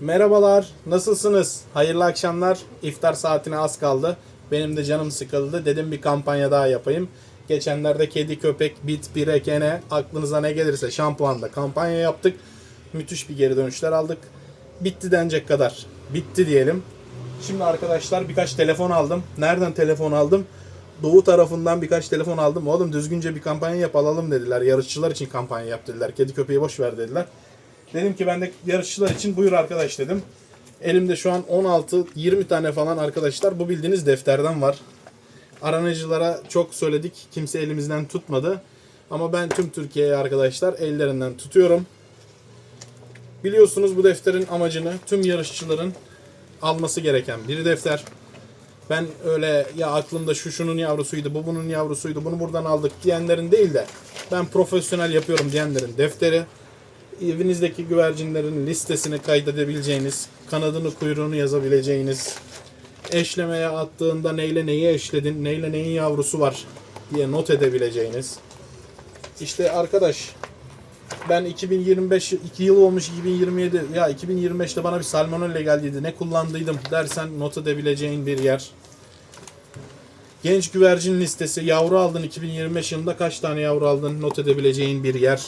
Merhabalar, nasılsınız? Hayırlı akşamlar. İftar saatine az kaldı. Benim de canım sıkıldı. Dedim bir kampanya daha yapayım. Geçenlerde kedi, köpek, bit, bire, kene, aklınıza ne gelirse şampuanda kampanya yaptık. Müthiş bir geri dönüşler aldık. Bitti denecek kadar. Bitti diyelim. Şimdi arkadaşlar birkaç telefon aldım. Nereden telefon aldım? Doğu tarafından birkaç telefon aldım. Oğlum düzgünce bir kampanya yap alalım dediler. Yarışçılar için kampanya yap dediler. Kedi köpeği boş ver dediler. Dedim ki ben de yarışçılar için buyur arkadaş dedim. Elimde şu an 16-20 tane falan arkadaşlar. Bu bildiğiniz defterden var. Aranıcılara çok söyledik. Kimse elimizden tutmadı. Ama ben tüm Türkiye'ye arkadaşlar ellerinden tutuyorum. Biliyorsunuz bu defterin amacını tüm yarışçıların alması gereken bir defter. Ben öyle ya aklımda şu şunun yavrusuydu, bu bunun yavrusuydu, bunu buradan aldık diyenlerin değil de ben profesyonel yapıyorum diyenlerin defteri. Evinizdeki güvercinlerin listesini kaydedebileceğiniz, kanadını kuyruğunu yazabileceğiniz, eşlemeye attığında neyle neyi eşledin, neyle neyin yavrusu var diye not edebileceğiniz. İşte arkadaş ben 2025 2 yıl olmuş 2027 ya 2025'te bana bir salmonella geldiydi ne kullandıydım dersen not edebileceğin bir yer. Genç güvercin listesi yavru aldın 2025 yılında kaç tane yavru aldın not edebileceğin bir yer.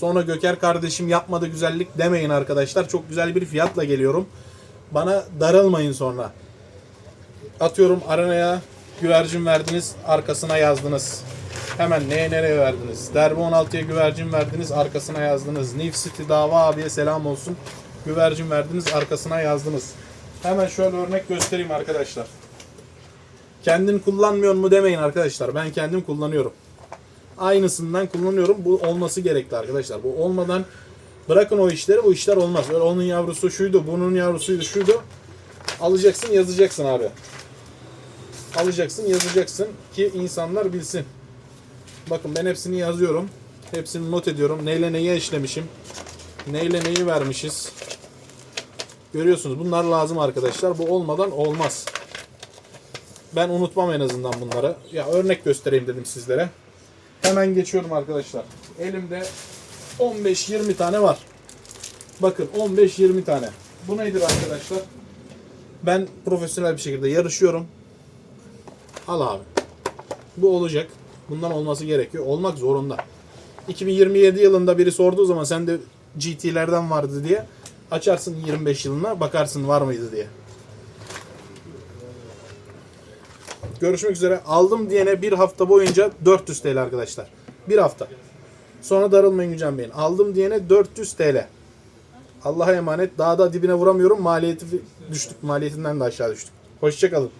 Sonra Göker kardeşim yapmadı güzellik demeyin arkadaşlar. Çok güzel bir fiyatla geliyorum. Bana darılmayın sonra. Atıyorum arenaya güvercin verdiniz arkasına yazdınız. Hemen neye nereye verdiniz? Derbi 16'ya güvercin verdiniz arkasına yazdınız. New City Dava abiye selam olsun. Güvercin verdiniz arkasına yazdınız. Hemen şöyle örnek göstereyim arkadaşlar. Kendin kullanmıyor mu demeyin arkadaşlar. Ben kendim kullanıyorum. Aynısından kullanıyorum. Bu olması gerekli arkadaşlar. Bu olmadan bırakın o işleri. Bu işler olmaz. Öyle onun yavrusu şuydu, bunun yavrusuydu, şuydu. Alacaksın, yazacaksın abi. Alacaksın, yazacaksın ki insanlar bilsin. Bakın ben hepsini yazıyorum. Hepsini not ediyorum. Neyle neyi eşlemişim. Neyle neyi vermişiz. Görüyorsunuz bunlar lazım arkadaşlar. Bu olmadan olmaz. Ben unutmam en azından bunları. Ya örnek göstereyim dedim sizlere. Hemen geçiyorum arkadaşlar. Elimde 15-20 tane var. Bakın 15-20 tane. Bu nedir arkadaşlar? Ben profesyonel bir şekilde yarışıyorum. Al abi. Bu olacak. Bundan olması gerekiyor. Olmak zorunda. 2027 yılında biri sorduğu zaman sen de GT'lerden vardı diye açarsın 25 yılına bakarsın var mıydı diye. Görüşmek üzere. Aldım diyene bir hafta boyunca 400 TL arkadaşlar. Bir hafta. Sonra darılmayın gücenmeyin. Aldım diyene 400 TL. Allah'a emanet. Daha da dibine vuramıyorum. Maliyeti düştük. Maliyetinden de aşağı düştük. Hoşçakalın.